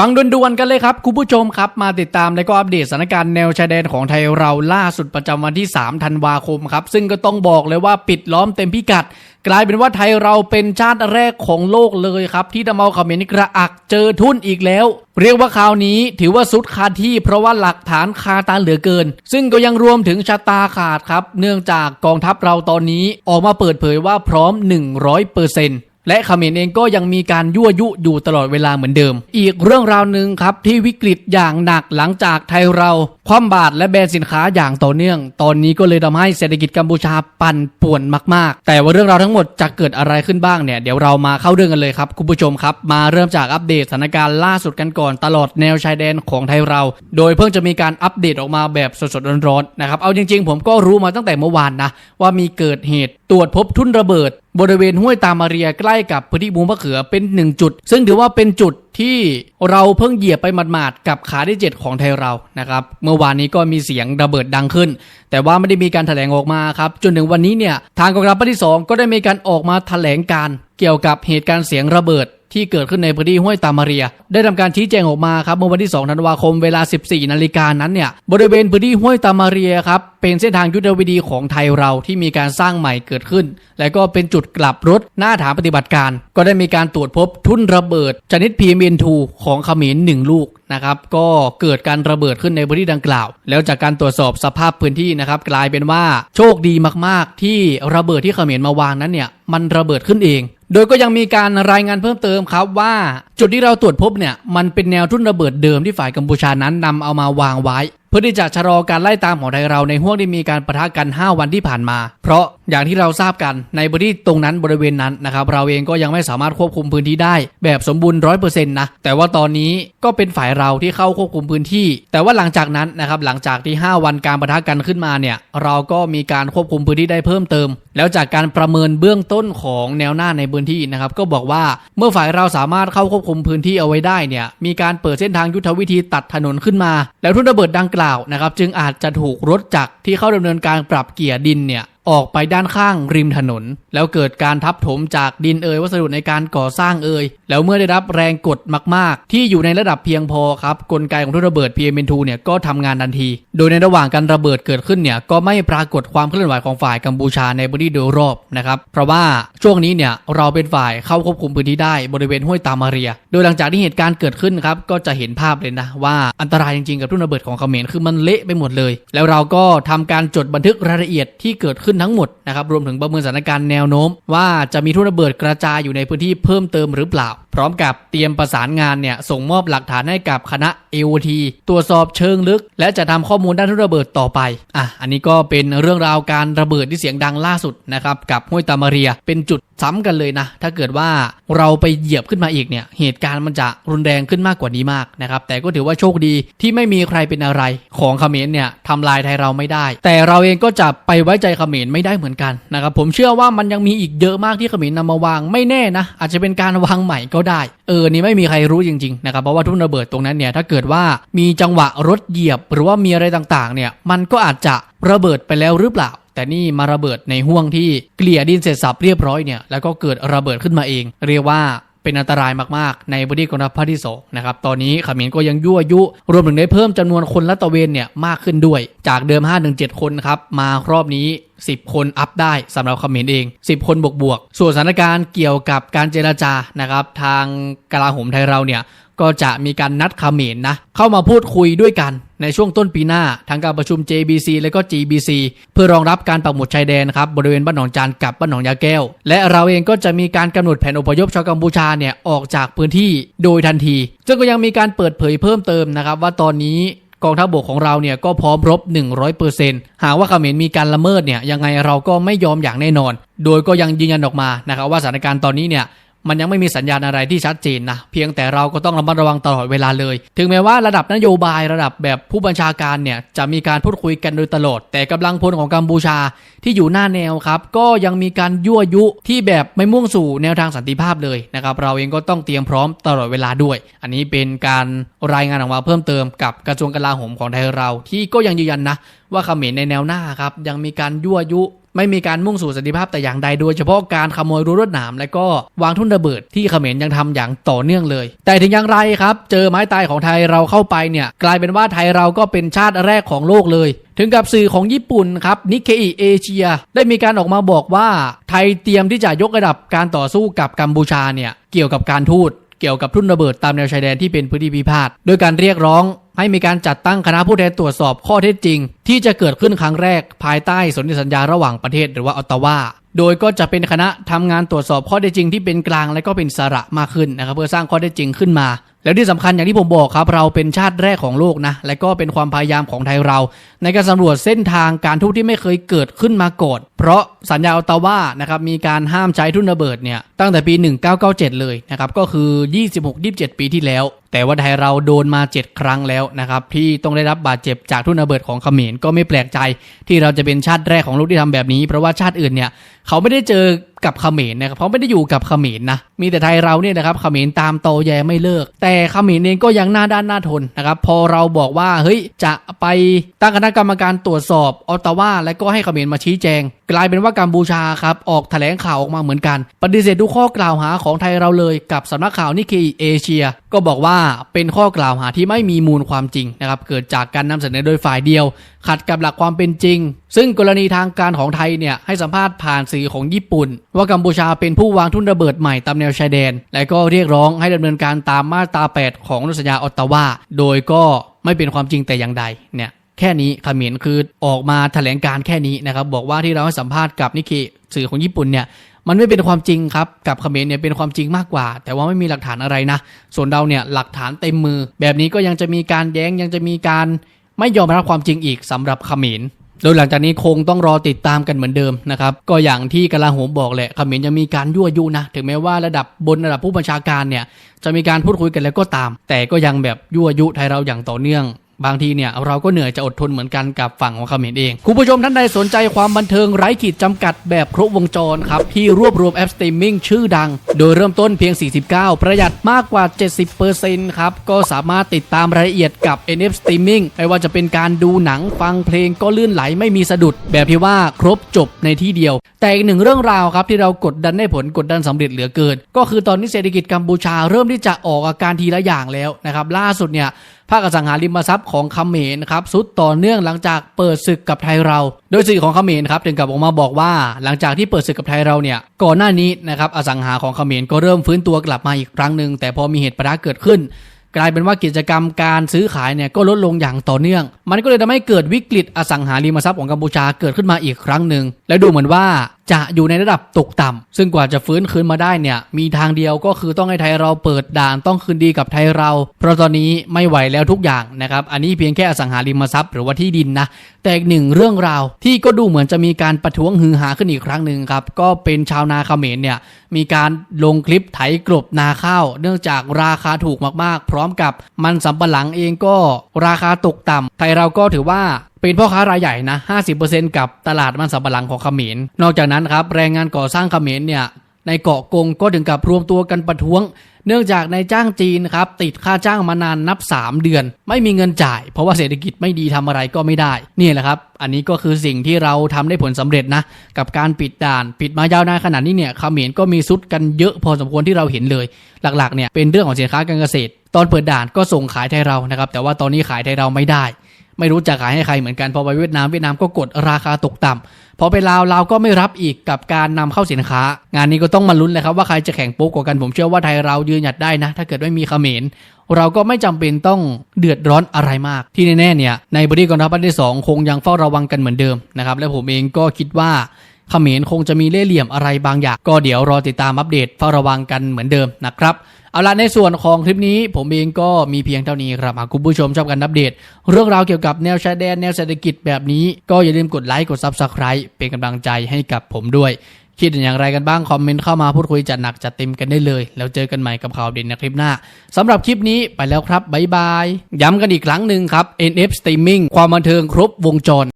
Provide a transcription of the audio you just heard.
ฟังด่วนๆกันเลยครับ คุณผู้ชมครับ มาติดตามและก็อัปเดตสถานการณ์แนวชายแดนของไทยเราล่าสุดประจำวันที่ 3 ธันวาคมครับ ซึ่งก็ต้องบอกเลยว่าปิดล้อมเต็มพิกัด กลายเป็นว่าไทยเราเป็นชาติแรกของโลกเลยครับ ที่ทำเอาเขมรกระอักเจอทุ่นอีกแล้ว เรียกว่าคราวนี้ถือว่าสุดคาที่ เพราะว่าหลักฐานคาตาเหลือเกิน ซึ่งก็ยังรวมถึงชะตาขาดครับ เนื่องจากกองทัพเราตอนนี้ออกมาเปิดเผยว่าพร้อม 100%เปอร์เซ็นต์ และเขมรเองก็ยังมีการยั่วยุอยู่ตลอดเวลาเหมือนเดิม อีกเรื่องราวหนึ่งครับที่วิกฤตอย่างหนักหลังจากไทยเราคว่ำบาตรและแบนสินค้าอย่างต่อเนื่อง ตอนนี้ก็เลยทำให้เศรษฐกิจกัมพูชาปั่นป่วนมาก ๆ แต่ว่าเรื่องราวทั้งหมดจะเกิดอะไรขึ้นบ้างเนี่ยเดี๋ยวเรามาเข้าเรื่องกันเลยครับคุณผู้ชมครับ มาเริ่มจากอัปเดตสถานการณ์ล่าสุดกันก่อนตลอดแนวชายแดนของไทยเรา โดยเพิ่งจะมีการอัปเดตออกมาแบบสดๆร้อนๆนะครับเอาจริง ๆ ผมก็รู้มาตั้งแต่เมื่อวานนะว่ามีเกิดเหตุตรวจพบทุ่นระเบิด บริเวณห้วยตามาเรียใกล้กับพื้นที่บูมะเขือเป็นหนึ่งจุด ซึ่งถือว่าเป็นจุดที่เราเพิ่งเหยียบไปหมาดๆกับขาที่เจ็ดของไทยเรานะครับเมื่อวานนี้ก็มีเสียงระเบิดดังขึ้น แต่ว่าไม่ได้มีการแถลงออกมาครับจนถึงวันนี้เนี่ยทางกองทัพภาคที่ 2 ก็ได้มีการออกมาแถลงการเกี่ยวกับเหตุการณ์เสียงระเบิด ที่เกิดขึ้นในพื้นที่ห้วยตามาเรีย ได้ทำการชี้แจงออกมาครับเมื่อวันที่ 2 ธันวาคมเวลา 14 นาฬิกานั้นเนี่ยบริเวณพื้นที่ห้วยตามาเรียครับเป็นเส้นทางยุทธวิธีของไทยเราที่มีการสร้างใหม่เกิดขึ้น และก็เป็นจุดกลับรถหน้าฐานปฏิบัติการ ก็ได้มีการตรวจพบทุ่นระเบิดชนิด PMN2 ของเขมรหนึ่งลูกนะครับก็เกิดการระเบิดขึ้นในพื้นที่ดังกล่าว แล้วจากการตรวจสอบสภาพพื้นที่นะครับกลายเป็นว่าโชคดีมากๆ ที่ระเบิดที่เขมรมาวางนั้นเนี่ยมันระเบิดขึ้นเอง โดยก็ยังมีการรายงานเพิ่มเติมครับว่าจุดที่เราตรวจพบเนี่ยมันเป็นแนวทุ่นระเบิดเดิมที่ฝ่ายกัมพูชานั้นนำเอามาวางไว้ เพื่อที่จะชะลอการไล่ตามของไทยเราในห่วงที่มีการประทะกัน 5 วันที่ผ่านมา เพราะอย่างที่เราทราบกันในพื้นที่ตรงนั้นบริเวณนั้นนะครับเราเองก็ยังไม่สามารถควบคุมพื้นที่ได้ แบบสมบูรณ์ร้อยเปอร์เซ็นต์นะแต่ว่าตอนนี้ก็เป็นฝ่ายเราที่เข้าควบคุมพื้นที่ แต่ว่าหลังจากนั้นนะครับหลังจากที่ 5 วันการประทะกันขึ้นมาเนี่ยเราก็มีการควบคุมพื้นที่ได้เพิ่มเติม แล้วจากการประเมินเบื้องต้นของแนวหน้าในพื้นที่นะครับก็บอกว่าเมื่อฝ่ายเราสามารถเข้าควบคุมพื้นที่เอาไว้ได้เนี่ยมีการเปิดเส้นทางยุทธวิธีตัดถนนขึ้นมา แล้วทุ่นระเบิดดังกล่าวนะครับ จึงอาจจะถูกรถจักรที่เข้าดำเนินการปรับเกียร์ดินเนี่ย ออกไปด้านข้างริมถนน แล้วเกิดการทับถมจากดินเอ่ยวัสดุในการก่อสร้างเอ่ยแล้วเมื่อได้รับแรงกดมาก ๆ ที่อยู่ในระดับเพียงพอครับกลไกของทุ่นระเบิด PM2 เนี่ยก็ทำงานทันที โดยในระหว่างการระเบิดเกิดขึ้นเนี่ยก็ไม่ปรากฏความเคลื่อนไหวของฝ่ายกัมพูชาในพื้นที่โดยรอบนะครับเพราะว่าช่วงนี้เนี่ยเราเป็นฝ่ายเข้าควบคุมพื้นที่ได้บริเวณห้วยตามาเรีย โดยหลังจากที่เหตุการณ์เกิดขึ้นครับก็จะเห็นภาพเลยนะว่าอันตรายจริงๆกับทุ่นระเบิดของเขมรคือมันเละไปหมดเลย แล้วเราก็ทำการจดบันทึกรายละเอียดที่เกิดขึ้นทั้งหมดนะครับรวมถึงประเมินสถานการณ์แนวโน้ม ว่าจะมีทุ่นระเบิดกระจายอยู่ในพื้นที่เพิ่มเติมหรือเปล่า พร้อมกับเตรียมประสานงานเนี่ยส่งมอบหลักฐานให้กับคณะ AOT ตรวจสอบเชิงลึก และจะทำข้อมูลด้านทุ่นระเบิดต่อไปอะอันนี้ก็เป็นเรื่องราวการระเบิดที่เสียงดังล่าสุดนะครับกับห้วยตามาเรีย เป็นจุด ซ้ำกันเลยนะ ถ้าเกิดว่าเราไปเหยียบขึ้นมาอีกเนี่ย เหตุการณ์มันจะรุนแรงขึ้นมากกว่านี้มากนะครับ แต่ก็ถือว่าโชคดีที่ไม่มีใครเป็นอะไร ของเขมรเนี่ยทำลายไทยเราไม่ได้ แต่เราเองก็จะไปไว้ใจเขมรไม่ได้เหมือนกันนะครับ ผมเชื่อว่ามันยังมีอีกเยอะมากที่เขมรนำมาวางไม่แน่นะ อาจจะเป็นการวางใหม่ก็ได้ เออ นี่ไม่มีใครรู้จริงๆนะครับ เพราะว่าทุ่นระเบิดตรงนั้นเนี่ย ถ้าเกิดว่ามีจังหวะรถเหยียบ หรือว่ามีอะไรต่างๆ เนี่ย มันก็อาจจะระเบิดไปแล้วหรือเปล่า แต่นี่มาระเบิดในห่วงที่เกลี่ยดินเสร็จสับเรียบร้อยเนี่ยแล้วก็เกิดระเบิดขึ้นมาเอง เรียกว่าเป็นอันตรายมากๆ ในพื้นที่กองทัพภาคที่สองนะครับ ตอนนี้ขมรก็ยังยั่วยุ รวมถึงได้เพิ่มจำนวนคนละตะเวนเนี่ยมากขึ้นด้วย จากเดิม 5-7 คนครับ มารอบนี้ 10 คนอัพได้สำหรับขมรเอง 10 คนบวกบวก ส่วนสถานการณ์เกี่ยวกับการเจราจานะครับ ทางกลาโหมไทยเราเนี่ย ก็จะมีการนัดเขมรนะเข้ามาพูดคุยด้วยกันในช่วงต้นปีหน้าทางการประชุม JBC และก็ GBC เพื่อรองรับการปักหมุดชายแดนครับบริเวณบ้านหนองจานกับบ้านหนองยาแก้ว และเราเองก็จะมีการกำหนดแผนอพยพชาวกัมพูชาเนี่ยออกจากพื้นที่โดยทันทีซึ่งก็ยังมีการเปิดเผยเพิ่มเติมนะครับว่าตอนนี้กองทัพบกของเราเนี่ยก็พร้อมรบ 100%หากว่าเขมรมีการละเมิดเนี่ยยังไงเราก็ไม่ยอมอย่างแน่นอน โดยก็ยังยืนยันออกมานะครับว่าสถานการณ์ตอนนี้เนี่ย มันยังไม่มีสัญญาณอะไรที่ชัดเจนนะเพียงแต่เราก็ต้องระมัดระวังตลอดเวลาเลย ถึงแม้ว่าระดับนโยบายระดับแบบผู้บัญชาการเนี่ยจะมีการพูดคุยกันโดยตลอด แต่กำลังพลของกัมพูชาที่อยู่หน้าแนวครับก็ยังมีการยั่วยุที่แบบไม่มุ่งสู่แนวทางสันติภาพเลยนะครับเราเองก็ต้องเตรียมพร้อมตลอดเวลาด้วย อันนี้เป็นการรายงานออกมาเพิ่มเติมกับกระทรวงกลาโหมของไทยเรา ที่ก็ยังยืนยันนะว่าเขมรในแนวหน้าครับยังมีการยั่วยุ ไม่มีการมุ่งสู่สันติภาพแต่อย่างใดโดยเฉพาะการขโมยรั้วรวดหนามและก็วางทุ่นระเบิดที่เขมรยังทำอย่างต่อเนื่องเลย แต่ถึงอย่างไรครับ เจอไม้ตายของไทยเราเข้าไปเนี่ย กลายเป็นว่าไทยเราก็เป็นชาติแรกของโลกเลย ถึงกับสื่อของญี่ปุ่นครับนิเคอิเอเชียได้มีการออกมาบอกว่าไทยเตรียมที่จะยกระดับการต่อสู้กับกัมพูชาเนี่ยเกี่ยวกับการทูต เกี่ยวกับทุ่นระเบิดตามแนวชายแดนที่เป็นพื้นที่พิพาทโดยการเรียกร้องให้มีการจัดตั้งคณะผู้แทนตรวจสอบข้อเท็จจริง ที่จะเกิดขึ้นครั้งแรกภายใต้สนธิสัญญาระหว่างประเทศหรือว่าออตตาวาโดยก็จะเป็นคณะทำงานตรวจสอบข้อเท็จจริงที่เป็นกลางและก็เป็นสาระมากขึ้นนะครับเพื่อสร้างข้อเท็จจริงขึ้นมา แล้วที่สำคัญอย่างที่ผมบอกครับเราเป็นชาติแรกของโลกนะและก็เป็นความพยายามของไทยเราในการสำรวจเส้นทางการทูตที่ไม่เคยเกิดขึ้นมาก่อนเพราะสัญญาออตตาว่านะครับมีการห้ามใช้ทุ่นระเบิดเนี่ยตั้งแต่ปี 1997 เลยนะครับก็คือ 26-27 ปีที่แล้ว แต่ว่าไทยเราโดนมา 7 ครั้งแล้วนะครับที่ต้องได้รับบาดเจ็บจากทุ่นระเบิดของเขมรก็ไม่แปลกใจ ที่เราจะเป็นชาติแรกของโลกที่ทำแบบนี้ เพราะว่าชาติอื่นเนี่ยเขาไม่ได้เจอกับเขมรนะครับเขาไม่ได้อยู่กับเขมรนะมีแต่ไทยเราเนี่ยนะครับเขมรตามโตแยไม่เลิก แต่เขมรเองก็ยังหน้าด้านหน้าทนนะครับพอเราบอกว่าเฮ้ยจะไปตั้งคณะกรรมการตรวจสอบออตตาวาและก็ให้เขมรมาชี้แจง กลายเป็นว่ากัมพูชาครับออกแถลงข่าวออกมาเหมือนกัน ปฏิเสธทุกข้อกล่าวหาของไทยเราเลยกับสำนักข่าวนิเคอิเอเชีย ก็บอกว่าเป็นข้อกล่าวหาที่ไม่มีมูลความจริงนะครับเกิดจากการนำเสนอโดยฝ่ายเดียว ขัดกับหลักความเป็นจริง ซึ่งกรณีทางการของไทยเนี่ยให้สัมภาษณ์ผ่านสื่อของญี่ปุ่น ว่ากัมพูชาเป็นผู้วางทุ่นระเบิดใหม่ตามแนวชายแดน และก็เรียกร้องให้ดำเนินการตามมาตรา 8 ของอนุสัญญาออตตาวาโดยก็ไม่เป็นความจริงแต่อย่างใดเนี่ย แค่นี้เขมรคือออกมาแถลงการแค่นี้นะครับ บอกว่าที่เราให้สัมภาษณ์กับนิเคสื่อของญี่ปุ่นเนี่ยมันไม่เป็นความจริงครับ กับเขมรเนี่ยเป็นความจริงมากกว่า แต่ว่าไม่มีหลักฐานอะไรนะ ส่วนเราเนี่ยหลักฐานเต็มมือ แบบนี้ก็ยังจะมีการแย้งยังจะมีการไม่ยอมรับความจริงอีกสำหรับเขมรโดยหลังจากนี้คงต้องรอติดตามกันเหมือนเดิมนะครับ ก็อย่างที่กลาโหมบอกแหละเขมรยังมีการยั่วยุนะ ถึงแม้ว่าระดับบนระดับผู้บัญชาการเนี่ยจะมีการพูดคุยกันแล้วก็ตาม แต่ก็ยังแบบยั่วยุไทยเราอย่างต่อเนื่อง บางทีเนี่ยเราก็เหนื่อยจะอดทนเหมือนกันกับฝั่งของเขมรเอง คุณผู้ชมท่านใดสนใจความบันเทิงไร้ขีดจำกัดแบบครบวงจรครับ ที่รวบรวมแอปสตรีมมิ่งชื่อดัง โดยเริ่มต้นเพียง 49 ประหยัดมากกว่า 70%ครับ ก็สามารถติดตามรายละเอียดกับ NF Streaming ไม่ว่าจะเป็นการดูหนังฟังเพลงก็ลื่นไหลไม่มีสะดุด แบบที่ว่าครบจบในที่เดียว แต่อีกหนึ่งเรื่องราวครับที่เรากดดันได้ผลกดดันสำเร็จเหลือเกิน ก็คือตอนนี้เศรษฐกิจกัมพูชาเริ่มที่จะออกอาการทีละอย่างแล้วนะครับล่าสุดเนี่ย ภาคอสังหาริมทรัพย์ของเขมรครับสุดต่อเนื่องหลังจากเปิดศึกกับไทยเรา โดยสื่อของเขมรครับถึงกับออกมาบอกว่า หลังจากที่เปิดศึกกับไทยเราเนี่ยก่อนหน้านี้นะครับอสังหาของเขมรก็เริ่มฟื้นตัวกลับมาอีกครั้งหนึ่งแต่พอมีเหตุปะทะเกิดขึ้น กลายเป็นว่ากิจกรรมการซื้อขายเนี่ยก็ลดลงอย่างต่อเนื่อง มันก็เลยทำให้เกิดวิกฤตอสังหาริมทรัพย์ของกัมพูชาเกิดขึ้นมาอีกครั้งหนึ่งและดูเหมือนว่าจะอยู่ในระดับตกต่ำซึ่งกว่าจะฟื้นคืนมาได้เนี่ย มีทางเดียวก็คือต้องให้ไทยเราเปิดด่านต้องคืนดีกับไทยเรา เพราะตอนนี้ไม่ไหวแล้วทุกอย่างนะครับ อันนี้เพียงแค่อสังหาริมทรัพย์หรือว่าที่ดินนะ แต่อีกหนึ่งเรื่องราวที่ก็ดูเหมือนจะมีการประท้วงฮือฮาขึ้นอีกครั้งหนึ่งครับ ก็เป็นชาวนาเขมรเนี่ยมีการลงคลิปไถกลบนาข้าว เนื่องจากราคาถูกมากๆ พร้อมกับมันสำปะหลังเองก็ราคาตกต่ำไทยเราก็ถือว่าเป็นพ่อค้ารายใหญ่นะ 50%กับตลาดมันสำปะหลังของเขมร นอกจากนั้นครับแรงงานก่อสร้างเขมรเนี่ยในเกาะกงก็ถึงกับรวมตัวกันประท้วง เนื่องจากนายจ้างจีนครับติดค่าจ้างมานานนับ 3 เดือน ไม่มีเงินจ่าย เพราะว่าเศรษฐกิจไม่ดีทำอะไรก็ไม่ได้นี่แหละครับ อันนี้ก็คือสิ่งที่เราทำได้ผลสำเร็จนะ กับการปิดด่าน ปิดมายาวนานขนาดนี้เนี่ยเขมรก็มีซุดกันเยอะพอสมควรที่เราเห็นเลย หลักๆเนี่ยเป็นเรื่องของสินค้าการเกษตร ตอนเปิดด่านก็ส่งขายไทยเรานะครับ แต่ว่าตอนนี้ขายไทยเราไม่ได้ ไม่รู้จะขายให้ใครเหมือนกันพอไปเวียดนามเวียดนามก็กดราคาตกต่ำพอไปลาวลาวก็ไม่รับอีกกับการนำเข้าสินค้า งานนี้ก็ต้องมาลุ้นเลยครับว่าใครจะแข่งโป๊กกว่ากันผมเชื่อว่าไทยเรายืนหยัดได้นะ ถ้าเกิดไม่มีเขมรเราก็ไม่จำเป็นต้องเดือดร้อนอะไรมาก ที่แน่ๆเนี่ยในบริกองทัพภาคที่สองคงยังเฝ้าระวังกันเหมือนเดิมนะครับและผมเองก็คิดว่า เขมรคงจะมีเล่ห์เหลี่ยมอะไรบางอย่าง ก็เดี๋ยวรอติดตามอัปเดตเฝ้าระวังกันเหมือนเดิมนะครับเอาละในส่วนของคลิปนี้ผมเองก็มีเพียงเท่านี้ครับหากคุณผู้ชมชอบการอัปเดต เรื่องราวเกี่ยวกับแนวชายแดนแนวเศรษฐกิจแบบนี้ ก็อย่าลืมกดไลค์กด Subscribe เป็นกำลังใจให้กับผมด้วย คิดอย่างไรกันบ้าง คอมเมนต์เข้ามาพูดคุยจัดหนักจัดเต็มกันได้เลย แล้วเจอกันใหม่กับข่าวเด่นในคลิปหน้าสำหรับคลิปนี้ไปแล้วครับบ๊ายบาย ย้ำกันอีกครั้งหนึ่งครับ NF Streaming ความบันเทิงครบวงจร